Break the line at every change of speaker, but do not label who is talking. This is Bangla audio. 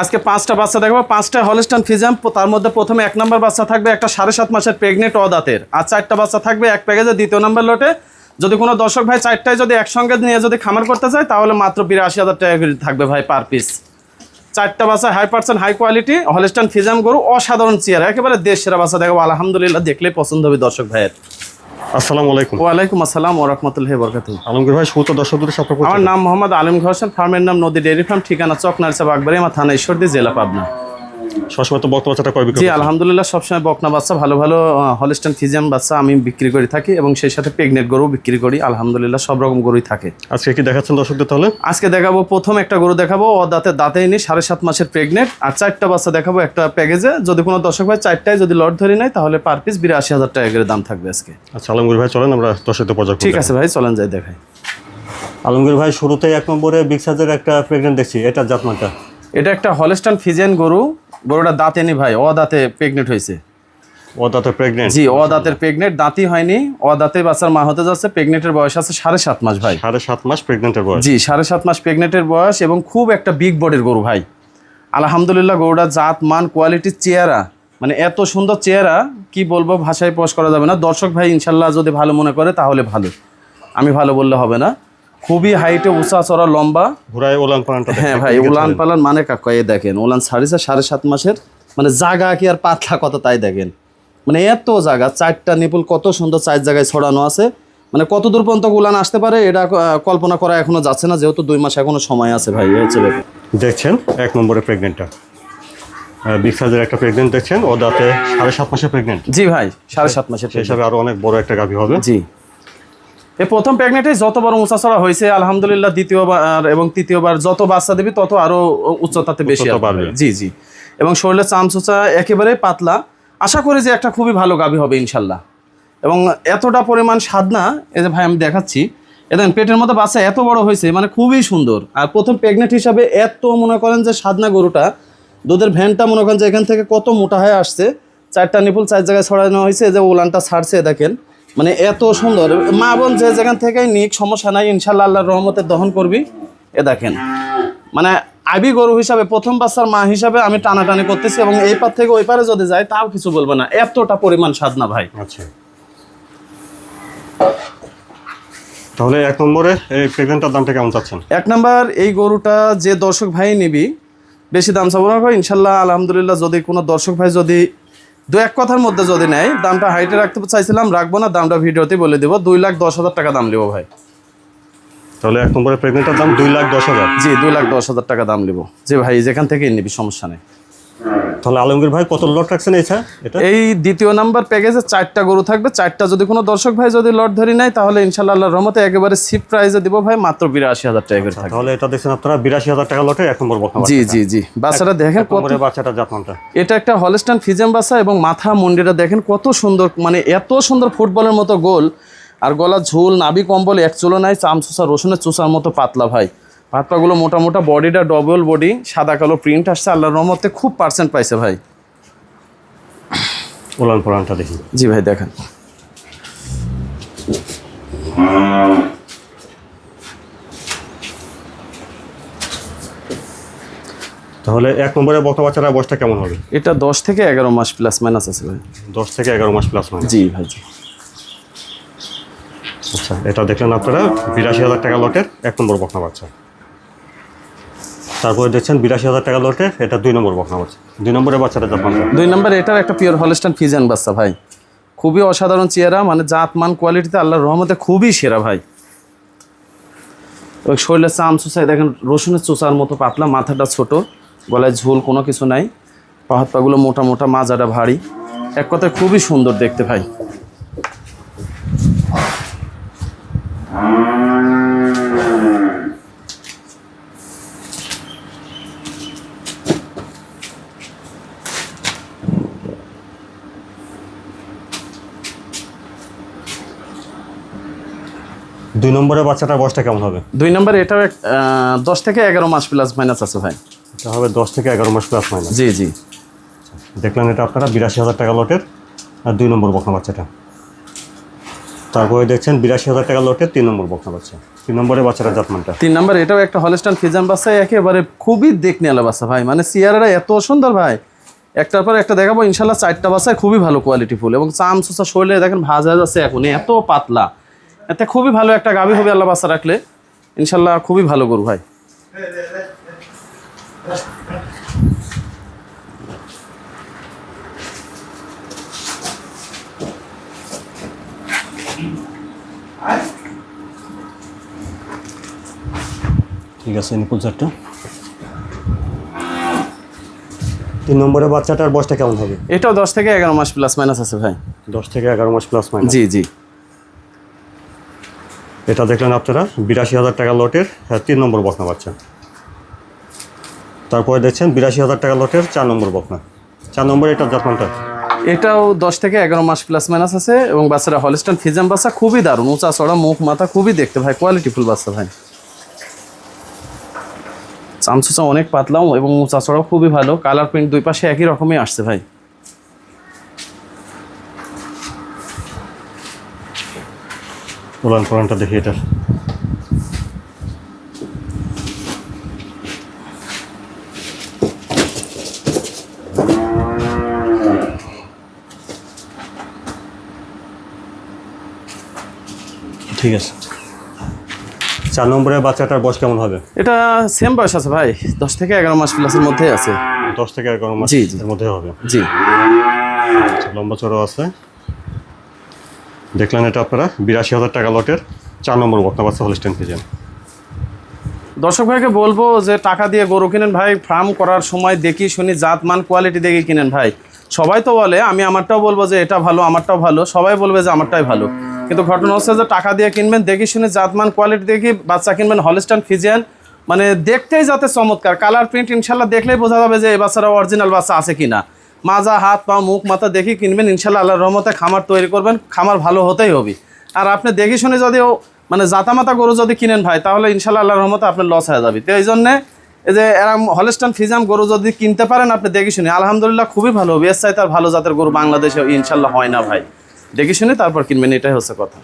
আজকে পাঁচটা বাচ্চা দেখব। পাঁচটা হলস্টান ফিজাম, তার মধ্যে প্রথমে এক নম্বর বাচ্চা থাকবে একটা সাড়ে সাত মাসের প্রেগনেন্ট অদাতের। আর চারটা বাচ্চা থাকবে এক প্যাকেজে দ্বিতীয় নম্বর লটে যদি কোনো দর্শক ভাই চারটায় যদি একসঙ্গে নিয়ে যদি খামার করতে চায়, তাহলে মাত্র বিরাশি হাজার টাকা থাকবে ভাই পার পিস চারটা বাচ্চা high percent high quality Holstein ফিজাম গরু, অসাধারণ চেয়ার একেবারে দেশ সেরা বাচ্চা দেখাবো। আলহামদুলিল্লাহ, দেখলেই পছন্দ হবে দর্শক ভাইয়ের।
আসসালামু আলাইকুম।
ওয়ালাইকুম আসসালাম
আলমগীর ভাই সুতো
আমার নাম মোহাম্মদ আলম হোসেন ফার্মের নাম নদী ডেয়ারি ফার্ম ঠিকানা চকনার নার্সা আকবর থানা থানা ঈশ্বরদী জেলা পাবনা।
সবসময় তো বক্ত বাচ্চাটা কয় বিক্রি
জি আলহামদুলিল্লাহ সবসময় বকনা বাচ্চা ভালো ভালো হলিস্টান ফিজিয়াম বাচ্চা আমি বিক্রি করে থাকি এবং সেই সাথে প্রেগনেন্ট গরু বিক্রি করি আলহামদুলিল্লাহ সব রকম গরুই থাকে।
আজকে কি দেখাচ্ছেন দর্শকদের তাহলে?
আজকে দেখাবো প্রথম একটা গরু দেখাবো ও দাঁতে দাঁতেই নি সাড়ে সাত মাসের প্রেগনেন্ট আর চারটা বাচ্চা দেখাবো একটা প্যাকেজে যদি কোনো দর্শক ভাই চারটায় যদি লট ধরে নেয় তাহলে পার পিস বিরাশি হাজার টাকা করে দাম থাকবে আজকে।
আচ্ছা আলমগীর ভাই চলেন আমরা দর্শকদের পর্যায়ে
ঠিক আছে ভাই চলেন যাই দেখাই।
আলমগীর ভাই শুরুতে এক নম্বরে বিগ সাইজের একটা প্রেগনেন্ট দেখছি এটা জাতমানটা?
এটা একটা হলিস্টান ফিজিয়ান গরু গরুটা দাঁতে নি ভাই ও দাঁতে প্রেগনেন্ট হয়েছে।
ও দাঁতে প্রেগনেন্ট
জি ও দাঁতের প্রেগনেন্ট দাঁতই হয়নি ও দাঁতে বাচ্চার মা হতে যাচ্ছে প্রেগনেন্টের বয়স আছে সাড়ে সাত মাস ভাই।
সাড়ে সাত মাস প্রেগনেন্টের বয়স?
জি সাড়ে সাত মাস প্রেগনেন্টের বয়স এবং খুব একটা বিগ বডির গরু ভাই। আলহামদুলিল্লাহ গরুটা জাত মান কোয়ালিটির চেহারা মানে এত সুন্দর চেহারা কি বলব ভাষায় প্রকাশ করা যাবে না। দর্শক ভাই ইনশাল্লাহ যদি ভালো মনে করে তাহলে ভালো। আমি ভালো বললে হবে না। খুবই হাইটে উঁচা চড়া লম্বা।
ঘুরায় ওলান পালানটা
হ্যাঁ ভাই উলান পালান মানে কাকা? এ দেখেন উলান সাড়িছে সাড়ে সাত মাসের। মানে জাগা কি আর পাতলা কত তাই দেখেন। মানে এত জায়গা চারটা নিপুল কত সুন্দর চার জায়গায় ছড়ানো আছে। মানে কত দূর পর্যন্ত উলান আসতে পারে এটা কল্পনা করা এখনও যাচ্ছে না যেহেতু দুই মাস এখনও সময় আছে ভাই হচ্ছে
দেখছেন এক নম্বরে প্রেগনেন্টটা বিগ সাইজের একটা প্রেগনেন্ট দেখছেন ও দাঁতে সাড়ে সাত মাসের প্রেগনেন্ট
জি ভাই সাড়ে সাত মাসের
সেই হিসাবে আরও অনেক বড় একটা গাভী হবে।
জি। এই প্রথম প্রেগনেন্টে যতবার উঁচা চড়া হয়েছে আলহামদুলিল্লাহ দ্বিতীয়বার এবং তৃতীয়বার যত বাচ্চা দিবি তত আরও উচ্চতাতে বেশি। জি জি। এবং শরীরের চামচুচা একেবারে পাতলা। আশা করি যে একটা খুবই ভালো গাভী হবে ইনশাল্লাহ। এবং এতটা পরিমাণ সাধনা এই যে ভাই আমি দেখাচ্ছি। এদের পেটের মধ্যে বাচ্চা এত বড় হয়েছে মানে খুবই সুন্দর। আর প্রথম প্রেগনেন্ট হিসাবে এত মনে করেন যে সাধনা গরুটা। দুধের ভ্যানটা মনে করেন যে এখান থেকে কত মোটা হয়ে আসছে। চারটা নিপুল চার জায়গায় ছড়ানো হয়েছে যে ওলানটা ছাড়ছে দেখেন। মানে এত সুন্দর। মা বোন যে যেখান থেকে নিক সমস্যা নাই ইনশাল্লাহ আল্লাহর রহমতে দহন করবি। এ দেখেন মানে আবি গরু হিসাবে প্রথম বাচ্চার মা হিসাবে আমি টানাটানি করতেছি এবং এই পার থেকে ওই পারে যদি যায় তাও কিছু বলব না। এতটা পরিমাণ সাধনা ভাই।
আচ্ছা। তাহলে এক নম্বরে এই প্রেগনেন্টটার দামটা কেমন চাচ্ছেন?
এক নাম্বার এই গরুটা যে দর্শক ভাই নিবি বেশি দাম চাবো না ভাই। ইনশাল্লাহ আলহামদুলিল্লাহ যদি কোনো দর্শক ভাই যদি দু এক কথার মধ্যে যদি নেয় দামটা হাইটে রাখতে চাইছিলাম রাখব না দামটা ভিডিওতে বলে দেবো। দুই লাখ দশ হাজার টাকা দাম নেব ভাই।
তাহলে এক নম্বরের প্রেগনেন্টের দাম দুই লাখ দশ হাজার।
জি দুই লাখ দশ হাজার টাকা দাম নেব। যে ভাই যেখান থেকে নিবি সমস্যা নেই।
তাহলে আলমগীর ভাই কত লট রাখছেন এই ছাড়? এটা?
এই দ্বিতীয় নাম্বার প্যাকেজে চারটা গরু থাকবে। চারটা যদি কোনো দর্শক ভাই যদি লট ধরি নেয় তাহলে ইনশাল্লাহ আল্লাহর রহমতে একেবারে সিপ প্রাইজে দিব ভাই মাত্র বিরাশি হাজার টাকা করে থাকবে।
তাহলে এটা দেখছেন আপনারা বিরাশি হাজার টাকা লটে এক নম্বর বকনা
জি জি জি। বাচ্চাটা দেখেন কত
বাচ্চাটা জাতমানটা।
এটা একটা হলস্টান ফিজেম বাসা এবং মাথা মুন্ডিটা দেখেন কত সুন্দর মানে এত সুন্দর ফুটবলের মতো গোল। আর গলা ঝোল নাবি কম্বল এক চুলো নাই চামচুসা রসুনের চুষার মতো পাতলা ভাই। হাত পাগুলো মোটা মোটা বডিটা ডবল বডি সাদা কালো প্রিন্ট আসছে। আল্লাহর রহমতে খুব পার্সেন্ট পাইছে ভাই।
ওলান পোলানটা দেখি।
জি ভাই দেখেন।
তাহলে এক নম্বরে বকনা বাচ্চাটা বয়সটা কেমন হবে?
এটা দশ থেকে এগারো মাস প্লাস মাইনাস আছে ভাই।
দশ থেকে এগারো মাস প্লাস মানে
জি ভাই জি।
আচ্ছা এটা দেখলেন আপনারা বিরাশি হাজার টাকা লটের এক নম্বর বকনা বাচ্চা। তারপরে দেখছেন বিরাশি হাজার টাকা লটের এটা দুই নম্বর বকনা বাচ্চা দুই নম্বরের বাচ্চাটা জাতমানটা
দুই নম্বর এটার একটা পিওর হলস্টান ফিজিয়ান বাচ্চা ভাই। খুবই অসাধারণ চেহারা মানে জাত মান কোয়ালিটিতে আল্লাহর রহমতে খুবই সেরা ভাই। ওই শরীরের চাম চুষায়, দেখেন, রসুনের চুষার মতো পাতলা, মাথাটা ছোট, গলায় ঝোল কোনো কিছু নাই। পাহাত পাগুলো মোটা মোটা, মাজাটা ভারী। এক কথায় খুবই সুন্দর দেখতে ভাই।
দুই নম্বরের বাচ্চাটার বয়সটা কেমন হবে?
দুই নম্বর এটাও এক দশ থেকে এগারো মাস প্লাস মাইনাস আছে ভাই।
এটা হবে দশ থেকে এগারো মাস প্লাস মাইনাস
জি জি।
দেখলেন এটা আপনারা বিরাশি হাজার টাকা লটের আর দুই নম্বর বকনা বাচ্চাটা। তারপরে দেখছেন বিরাশি হাজার টাকা লটের তিন নম্বর বকনা বাচ্চা। তিন নম্বরে বাচ্চাটা জাতমানটা।
তিন নম্বর এটাও একটা হলস্টান ফিজাম বাচ্চা একেবারে খুবই দেখনে আলো বাচ্চা ভাই। মানে সিয়ারারা এত সুন্দর ভাই। একটার পর একটা দেখাবো ইনশাল্লাহ চারটা বাচ্চায় খুবই ভালো কোয়ালিটি ফুল। এবং চাম সুসা শরীরে দেখেন ভাজা যাচ্ছে এখন এত পাতলা। এতে খুবই ভালো একটা গাভী হবে আল্লাহ বাচ্চা রাখলে। ইনশাল্লাহ খুবই ভালো গরু ভাই।
ঠিক আছে নিপুল চারটা তিন নম্বরের বাচ্চাটার বয়সটা কেমন হবে?
এটাও দশ থেকে এগারো মাস প্লাস মাইনাস আছে ভাই।
দশ থেকে এগারো মাস প্লাস মাইনাস
জি জি।
এটা দেখলেন আপনারা বিরাশি হাজার টাকা লটের হ্যাঁ, তিন নম্বর বকনা পাচ্ছেন তারপরে দেখছেন বিরাশি হাজার টাকা লটের চার নম্বর বকনা। চার নম্বর এটা জাতমানটা?
এটাও দশ থেকে এগারো মাস প্লাস মাইনাস আছে এবং বাচ্চারা হলস্টান ফিজাম বাচ্চা খুবই দারুণ উঁচা চড়া মুখ মাথা খুবই দেখতে ভাই কোয়ালিটিফুল বাচ্চা ভাই। চামচুচা অনেক পাতলাও এবং উঁচা চড়াও খুবই ভালো কালার প্রিন্ট দুই পাশে একই রকমই আসছে ভাই।
উলান পোলানটা দেখি এটার। ঠিক আছে। চার নম্বরের বাচ্চাটার বয়স কেমন হবে?
এটা সেম বয়স আছে ভাই দশ থেকে এগারো মাস প্লাসের মধ্যে আছে।
দশ থেকে এগারো মাস। এর মধ্যে হবে?
জি।
লম্বা চড়ো আছে। দেখলেন এটা আপনারা, বিরাশি হাজার টাকা লটের চার নম্বর বক্তা বাচ্চা হলিস্টেন ফিজেন
দর্শক ভাইকে বলব যে টাকা দিয়ে গরু কিনেন ভাই ফার্ম করার সময় দেখি শুনি জাত মান কোয়ালিটি দেখে কিনেন ভাই। সবাই তো বলে, আমি আমারটাও বলব যে এটা ভালো, আমারটাও ভালো। সবাই বলবে যে আমারটাই ভালো। কিন্তু ঘটনা হচ্ছে যে টাকা দিয়ে কিনবেন, দেখি শুনে জাত মান কোয়ালিটি দেখি, বাচ্চা কিনবেন হলিস্টান ফিজিয়ান মানে দেখতেই যাতে চমৎকার। কালার প্রিন্ট ইনশাল্লাহ দেখলেই বোঝা যাবে যে এই বাচ্চারা অরিজিনাল বাচ্চা আছে কিনা। মাজা, হাত, পা, মুখ, মাথা দেখি কিনবেন, ইনশাল্লাহ আল্লাহর রহমতে খামার তৈরি করবেন, খামার ভালো হতেই হবে। আর আপনি দেখে শুনে যদি মানে জাতামাতা গরু যদি কিনেন ভাই, তাহলে ইনশাল্লাহ আল্লাহর রহমতে আপনার লস হয়ে যাবে। তো এই জন্যে এই যে এরম হলস্টান ফিজাম গরু যদি কিনতে পারেন, আপনি দেখে শুনে, আলহামদুলিল্লাহ খুবই ভালো হবে। এর চাইতে আর ভালো জাতের গরু বাংলাদেশে ইনশাল্লাহ হয় না ভাই। দেখে শুনে তারপর কিনবেন, এটাই হচ্ছে কথা।